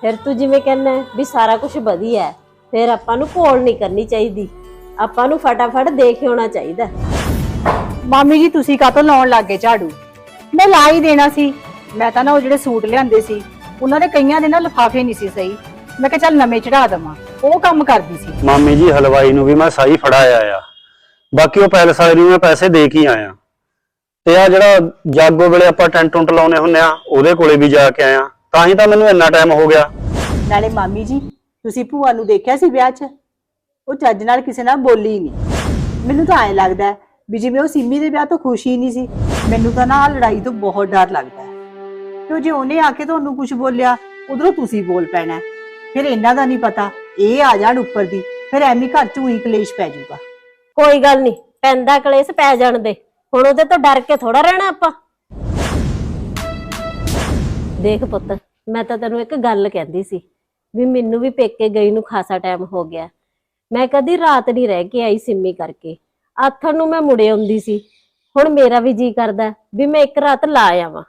ਫਿਰ ਤੂੰ ਜਿਵੇਂ ਕਹਿੰਦਾ ਹੈ ਵੀ ਸਾਰਾ ਕੁਝ ਵਧੀਆ ਹੈ ਫਿਰ ਆਪਾਂ ਨੂੰ ਘੋਲ ਨਹੀਂ ਕਰਨੀ ਚਾਹੀਦੀ। ਆਪਾਂ ਨੂੰ ਫਟਾਫਟ ਦੇਖ ਆਉਣਾ ਚਾਹੀਦਾ ਮਾਮੀ ਜੀ ਤੁਸੀਂ ਕਾਹਤੋਂ ਲਾਉਣ ਲੱਗੇ ਝਾੜੂ? ਮੈਂ ਲਾ ਹੀ ਦੇਣਾ ਸੀ। ਮੈਂ ਤਾਂ ਨਾ ਉਹ ਜਿਹੜੇ ਸੂਟ ਲਿਆਂਦੇ ਸੀ ਉਹਨਾਂ ਦੇ ਕਈਆਂ ਦੇ ਨਾ ਲਿਫਾਫੇ ਨਹੀਂ ਸੀ ਸਹੀ। ਮੈਂ ਕਿਹਾ ਚੱਲ ਨਵੇਂ ਚੜਾ ਦਵਾਂ। ਉਹ ਕੰਮ ਕਰਦੀ ਸੀ। ਮਾਮੀ ਜੀ ਹਲਵਾਈ ਨੂੰ ਵੀ ਮੈਂ ਸਹੀ ਫੜਾਇਆ ਆ। ਬਾਕੀ ਉਹ ਪੈਲਸ ਵਾਲੇ ਨੂੰ ਮੈਂ ਪੈਸੇ ਦੇ ਕੇ ਹੀ ਆਇਆ। ਤੇ ਆ ਜਿਹੜਾ ਜਾਗੋ ਵੇਲੇ ਆਪਾਂ ਟੈਂਟ ਟੁੰਟ ਲਾਉਨੇ ਹੁੰਨੇ ਆ ਉਹਦੇ ਕੋਲੇ ਵੀ ਜਾ ਕੇ ਆਇਆ। ਤਾਂ ਹੀ ਤਾਂ ਮੈਨੂੰ ਇੰਨਾ ਟਾਈਮ ਹੋ ਗਿਆ। ਨਾਲੇ ਮਾਮੀ ਜੀ ਤੁਸੀਂ ਭੂਆ ਨੂੰ ਦੇਖਿਆ ਸੀ ਵਿਆਹ 'ਚ? ਉਹ ਚੱਜ ਨਾਲ ਕਿਸੇ ਨਾਲ ਬੋਲੀ ਹੀ ਨਹੀਂ। ਮੈਨੂੰ ਤਾਂ ਐਂ ਲੱਗਦਾ ਹੈ ਵੀ ਜਿਵੇਂ ਉਹ ਸਿੰਮੀ ਦੇ ਵਿਆਹ ਤੋਂ ਖੁਸ਼ ਹੀ ਨਹੀਂ ਸੀ ਮੈਨੂੰ ਤਾਂ ਨਾ ਆਹ ਲੜਾਈ ਤੋਂ ਬਹੁਤ ਡਰ ਲੱਗਦਾ ਹੈ। ਕਿਉਂ ਜੇ ਉਹਨੇ ਆ ਕੇ ਤੁਹਾਨੂੰ ਕੁਝ ਬੋਲਿਆ ਉਧਰੋਂ ਤੁਸੀਂ ਬੋਲ ਪੈਣਾ ਹੈ। ਫਿਰ ਇਹਨਾਂ ਦਾ ਨਹੀਂ ਪਤਾ ਇਹ ਆ ਜਾਣ ਉੱਪਰ ਦੀ ਫਿਰ ਐਵੇਂ ਘਰ 'ਚ ਉਹੀ ਕਲੇਸ਼ ਪੈ ਜਾਊਗਾ। ਕੋਈ ਗੱਲ ਨਹੀਂ ਪੈਂਦਾ ਕਲੇਸ਼ ਪੈ ਜਾਣ ਦੇ। ਹੁਣ ਉਹਦੇ ਤੋਂ ਡਰ ਕੇ ਥੋੜਾ ਰਹਿਣਾ ਆਪਾਂ। ਦੇਖ ਪੁੱਤ ਮੈਂ ਤਾਂ ਤੈਨੂੰ ਇੱਕ ਗੱਲ ਕਹਿੰਦੀ ਸੀ ਵੀ ਮੈਨੂੰ ਵੀ ਪੇਕੇ ਗਈ ਨੂੰ ਖਾਸਾ ਟਾਈਮ ਹੋ ਗਿਆ। ਮੈਂ ਕਦੀ ਰਾਤ ਨਹੀਂ ਰਹਿ ਕੇ ਆਈ ਸਿੰਮੀ ਕਰਕੇ। ਆਥਣ ਨੂੰ ਮੈਂ ਮੁੜੇ ਆਉਂਦੀ ਸੀ। ਹੁਣ ਮੇਰਾ ਵੀ ਜੀ ਕਰਦਾ ਵੀ ਮੈਂ ਇੱਕ ਰਾਤ ਲਾ ਆਵਾਂ।